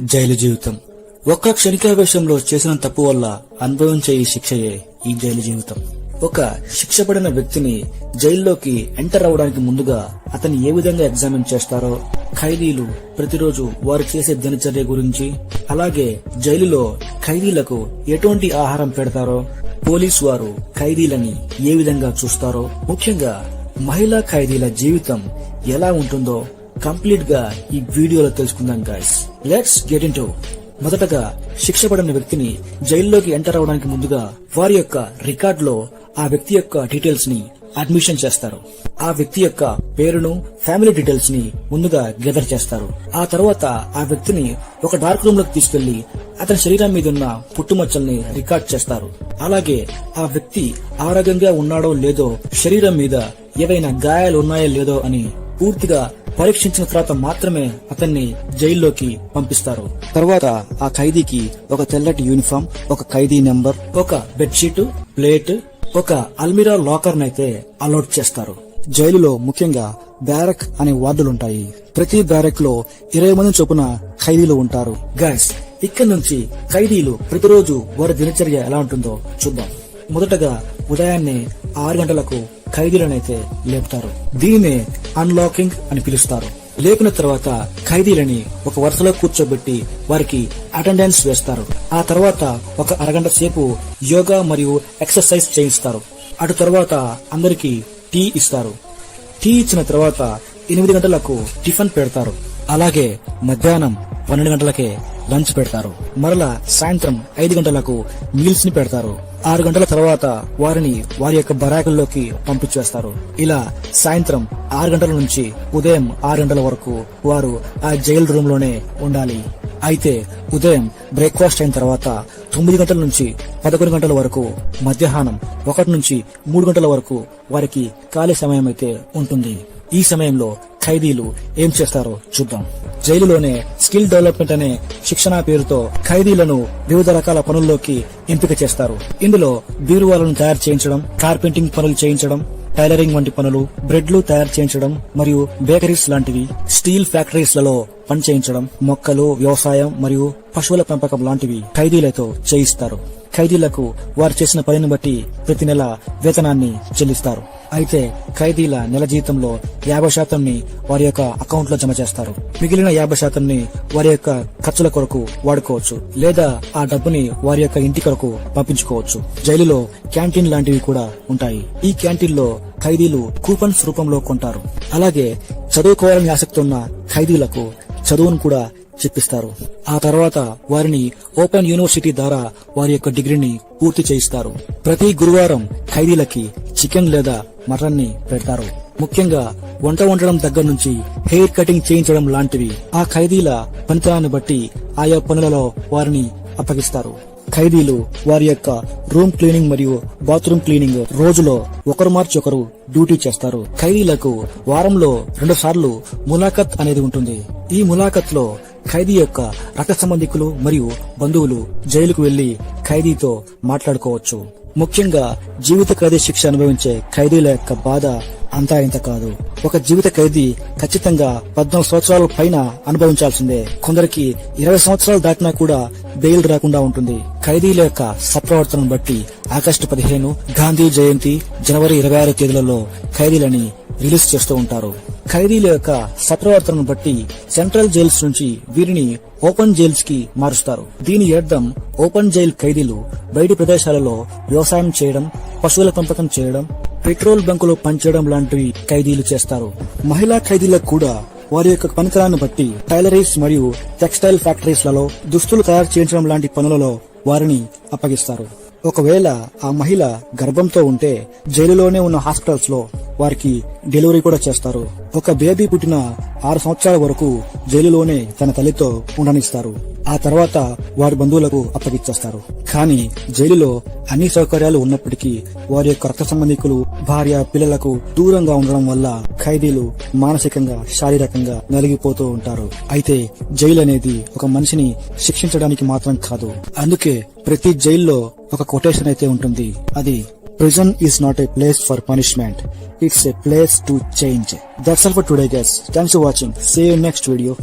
Jail జీవితం. ఒక్క క్షణికావేశంలో చేసిన తప్పు వల్ల అనుభవించే ఈ శిక్షయే ఈ జైలు జీవితం. ఒక శిక్షపడిన వ్యక్తిని జైల్లోకి ఎంటర్ అవడానికి ముందుగా అతన్ని ఏ విధంగా ఎగ్జామిన్ చేస్తారో ఖైదీలు ప్రతిరోజు వారు చేసే దినచర్య గురించి అలాగే జైలులో ఖైదీలకు ఎటువంటి ఆహారం పెడతారో పోలీసు వారు ఖైదీలని ఏ విధంగా చూస్తారో ముఖ్యంగా మహిళా ఖైదీల జీవితం ఎలా ఉంటుందో కంప్లీట్గా ఈ వీడియోలో తెలుసుకుందాం గాయస్ లెట్స్ గెట్ ఇన్ మొదటగా శిక్షపడిన వ్యక్తిని జైల్లోకి ఎంటర్ అవడానికి ముందుగా వారి యొక్క రికార్డ్లో ఆ వ్యక్తి యొక్క డీటెయిల్స్ని అడ్మిషన్ చేస్తారు. ఆ వ్యక్తి యొక్క పేరును ఫ్యామిలీ డీటెయిల్స్ని ముందుగా గెదర్ చేస్తారు. ఆ తర్వాత ఆ వ్యక్తిని ఒక డార్క్ రూమ్లోకి తీసుకెళ్ళి అతని శరీరం మీద ఉన్న పుట్టుమచ్చల్ని రికార్డ్ చేస్తారు. అలాగే ఆ వ్యక్తి ఆరోగ్యంగా ఉన్నాడో లేదో శరీరం మీద ఏవైనా గాయాలు ఉన్నాయో లేదో అని పూర్తిగా పరీక్షించిన తర్వాత మాత్రమే అతన్ని జైల్లోకి పంపిస్తారు. తర్వాత ఆ ఖైదీకి ఒక తెల్లటి యూనిఫామ్ ఒక ఖైదీ నెంబర్ ఒక బెడ్షీట్ ప్లేట్ ఒక అల్మిరా లాకర్ నైతే అలౌట్ చేస్తారు. జైలులో ముఖ్యంగా బ్యారక్ అనే వార్డులుంటాయి. ప్రతి బ్యారక్లో ఇరవై మంది చొప్పున ఖైదీలు ఉంటారు. గైస్ ఇక్కడ నుంచి ఖైదీలు ప్రతిరోజు వారి దినచర్య ఎలా ఉంటుందో చూద్దాం. మొదటగా ఉదయాన్నే ఆరు గంటలకు ఖైదీలనైతే లేపుతారు. దీన్నే అన్లాకింగ్ అని పిలుస్తారు. లేపిన తర్వాత ఖైదీలని ఒక వరుసలో కూర్చోబెట్టి వారికి అటెండెన్స్ వేస్తారు. ఆ తర్వాత ఒక అరగంట సేపు యోగా మరియు ఎక్సర్సైజ్ చేయిస్తారు. అటు తర్వాత అందరికీ టీ ఇస్తారు. టీ ఇచ్చిన తర్వాత ఎనిమిది గంటలకు టిఫిన్ పెడతారు. అలాగే మధ్యాహ్నం పన్నెండు గంటలకే లంచ్ పెడతారు. మరలా సాయంత్రం ఐదు గంటలకు మీల్స్ని పెడతారు. ఆరు గంటల తర్వాత వారిని వారి యొక్క బరాకుల్లోకి పంపించేస్తారు. ఇలా సాయంత్రం ఆరు గంటల నుంచి ఉదయం ఆరు గంటల వరకు వారు ఆ జైల్ రూమ్లోనే ఉండాలి. అయితే ఉదయం బ్రేక్ఫాస్ట్ అయిన తర్వాత తొమ్మిది గంటల నుంచి పదకొండు గంటల వరకు మధ్యాహ్నం ఒకటి నుంచి మూడు గంటల వరకు వారికి ఖాళీ సమయం అయితే ఉంటుంది. ఈ సమయంలో ఖైదీలు ఏం చేస్తారో చూద్దాం. జైలులోనే స్కిల్ డెవలప్మెంట్ అనే శిక్షణ పేరుతో ఖైదీలను వివిధ రకాల పనుల్లోకి ఎంపిక చేస్తారు. ఇందులో బీరువాలను తయారు చేయించడం కార్పెంటింగ్ పనులు చేయించడం టైలరింగ్ వంటి పనులు బ్రెడ్లు తయారు చేయించడం మరియు బేకరీస్ లాంటివి స్టీల్ ఫ్యాక్టరీస్లలో పని చేయించడం మొక్కలు వ్యవసాయం మరియు పశువుల పెంపకం లాంటివి ఖైదీలతో చేయిస్తారు. ఖైదీలకు వారు చేసిన పనిని బట్టి ప్రతి నెల వేతనాన్ని చెల్లిస్తారు. అయితే ఖైదీల నెల జీతంలో యాభై శాతంని వారి యొక్క అకౌంట్లో జమ చేస్తారు. మిగిలిన యాభై శాతంని వారి యొక్క ఖర్చుల కొరకు వాడుకోవచ్చు లేదా ఆ డబ్బుని వారి యొక్క ఇంటి కొరకు పంపించుకోవచ్చు. జైలులో క్యాంటీన్ లాంటివి కూడా ఉంటాయి. ఈ క్యాంటీన్లో ఖైదీలు కూపన్స్ రూపంలో కొంటారు. అలాగే చదువుకోవాలని ఆసక్తి ఉన్న ఖైదీలకు చదువును కూడా చెప్పిస్తారు. ఆ తర్వాత వారిని ఓపెన్ యూనివర్సిటీ ద్వారా వారి యొక్క డిగ్రీని పూర్తి చేయిస్తారు. ప్రతి గురువారం ఖైదీలకి చికెన్ లేదా మటన్ని పెడతారు. ముఖ్యంగా వంట వండడం దగ్గర నుంచి హెయిర్ కటింగ్ చేయించడం లాంటివి ఆ ఖైదీల పనితనాన్ని బట్టి ఆయా పనులలో వారిని అప్పగిస్తారు. ఖైదీలు వారి యొక్క రూమ్ క్లీనింగ్ మరియు బాత్రూమ్ క్లీనింగ్ రోజులో ఒకరు మార్చి ఒకరు డ్యూటీ చేస్తారు. ఖైదీలకు వారంలో రెండు సార్లు ములాఖత్ అనేది ఉంటుంది. ఈ ములాఖత్లో ఖైదీ యొక్క రక్త సంబంధికులు మరియు బంధువులు జైలుకు వెళ్ళి ఖైదీతో మాట్లాడుకోవచ్చు. ముఖ్యంగా జీవిత ఖైదీ శిక్ష అనుభవించే ఖైదీల యొక్క బాధ అంతా ఇంత కాదు. ఒక జీవిత ఖైదీ ఖచ్చితంగా పద్నాలుగు సంవత్సరాల పైన అనుభవించాల్సిందే. కొందరికి ఇరవై సంవత్సరాలు దాటినా కూడా బెయిల్ రాకుండా ఉంటుంది. ఖైదీల యొక్క సప్రవర్తనను బట్టి ఆగస్టు పదిహేను గాంధీ జయంతి జనవరి ఇరవై ఆరు తేదీలలో ఖైదీలని రిలీజ్ చేస్తూ ఉంటారు. ఖైదీల యొక్క సత్రవర్తనను బట్టి సెంట్రల్ జైల్స్ నుంచి వీరిని ఓపెన్ జైల్స్కి మారుస్తారు. దీని అర్థం ఓపెన్ జైల్ ఖైదీలు బయటి ప్రదేశాలలో వ్యవసాయం చేయడం పశువుల పెంపకం చేయడం పెట్రోల్ బంకులో పనిచేయడం లాంటివి ఖైదీలు చేస్తారు. మహిళా ఖైదీలకు కూడా వారి యొక్క పనితనాన్ని బట్టి టైలరీస్ మరియు టెక్స్టైల్ ఫ్యాక్టరీస్లలో దుస్తులు తయారు చేయించడం లాంటి పనులలో వారిని అప్పగిస్తారు. ఒకవేళ ఆ మహిళ గర్భంతో ఉంటే జైలులోనే ఉన్న హాస్పిటల్స్లో వారికి డెలివరీ కూడా చేస్తారు. ఒక బేబీ పుట్టిన ఆరు సంవత్సరాల వరకు జైలులోనే తన తల్లితో ఉండనిస్తారు. ఆ తర్వాత వారి బంధువులకు అప్పగిచ్చేస్తారు. కానీ జైలులో అన్ని సౌకర్యాలు ఉన్నప్పటికీ వారి యొక్క రక్త సంబంధికులు భార్య పిల్లలకు దూరంగా ఉండడం వల్ల ఖైదీలు మానసికంగా శారీరకంగా నలిగిపోతూ ఉంటారు. అయితే జైలు అనేది ఒక మనిషిని శిక్షించడానికి మాత్రం కాదు. అందుకే ప్రతి జైల్లో ఒక కొటేషన్ అయితే ఉంటుంది. అది Prison is not a place for punishment. It's a place to change. That's all for today guys. Thanks for watching. See you in next video.